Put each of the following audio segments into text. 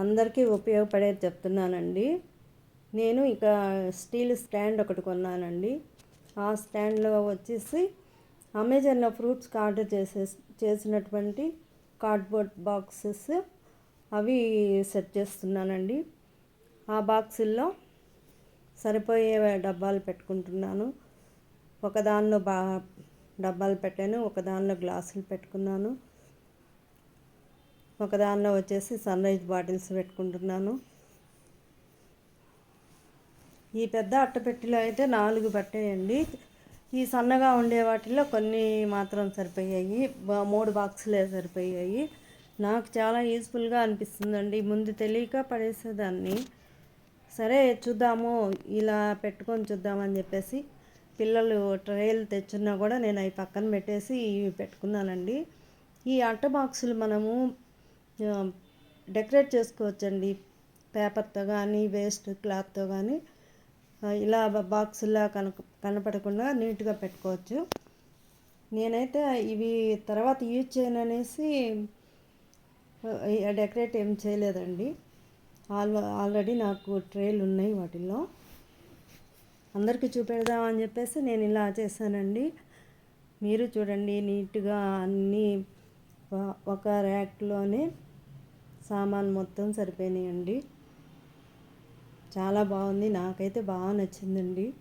అందరికీ ఉపయోగపడేది చెప్తున్నానండి. నేను ఇక స్టీల్ స్టాండ్ ఒకటి కొన్నానండి. ఆ స్టాండ్లో వచ్చేసి అమెజాన్లో ఫ్రూట్స్కి ఆర్డర్ చేసే చేసినటువంటి కార్డ్బోర్డ్ బాక్సెస్ అవి సెట్ చేస్తున్నానండి. ఆ బాక్సుల్లో సరిపోయే డబ్బాలు పెట్టుకుంటున్నాను. ఒక దానిలో బా డబ్బాలు పెట్టాను ఒక దానిలో గ్లాసులు పెట్టుకున్నాను. ఒక దానిలో వచ్చేసి సన్ రైజ్ బాటిల్స్ పెట్టుకుంటున్నాను. ఈ పెద్ద అట్టపెట్టిలో అయితే నాలుగు పట్టేయండి. ఈ సన్నగా ఉండే వాటిల్లో కొన్ని మాత్రం సరిపోయాయి. మూడు బాక్సులే సరిపోయాయి. నాకు చాలా యూస్ఫుల్గా అనిపిస్తుందండి. ముందు తెలియక పడేసేదాన్ని. సరే చూద్దాము. ఇలా పెట్టుకొని చూద్దామని చెప్పేసి పిల్లలు ట్రేలు తెచ్చున్నా కూడా నేను అవి పక్కన పెట్టేసి ఇవి పెట్టుకున్నానండి. ఈ అట్ట బాక్సులు మనము డెకరేట్ చేసుకోవచ్చండి. పేపర్తో కానీ వేస్ట్ క్లాత్తో కానీ ఇలా బాక్స్లా కన కనపడకుండా నీట్గా పెట్టుకోవచ్చు. నేనైతే ఇవి తర్వాత యూజ్ చేయను అనేసి డెకరేట్ ఏం చేయలేదండి. ఆల్ ఆల్రెడీ నాకు ట్రేలు ఉన్నాయి వాటిల్లో. అందరికీ చూపెడదాం అని చెప్పేసి నేను ఇలా చేశానండి. మీరు చూడండి నీట్గా అన్నీ ఒక- ర్యాక్లోనే సామాన్ మొత్తం సరిపోయినాయండి. చాలా బాగుంది. నాకైతే బాగా నచ్చిందండి.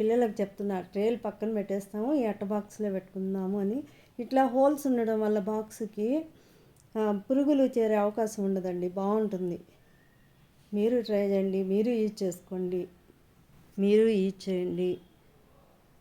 పిల్లలకు చెప్తున్నా ట్రేలు పక్కన పెట్టేస్తాము ఈ అట్ట బాక్స్లో పెట్టుకుందాము అని. ఇట్లా హోల్స్ ఉండడం వల్ల బాక్స్కి పురుగులు చేరే అవకాశం ఉండదండి. బాగుంటుంది. మీరు ట్రై చేయండి. మీరు యూజ్ చేసుకోండి. మీరు యూజ్ చేయండి.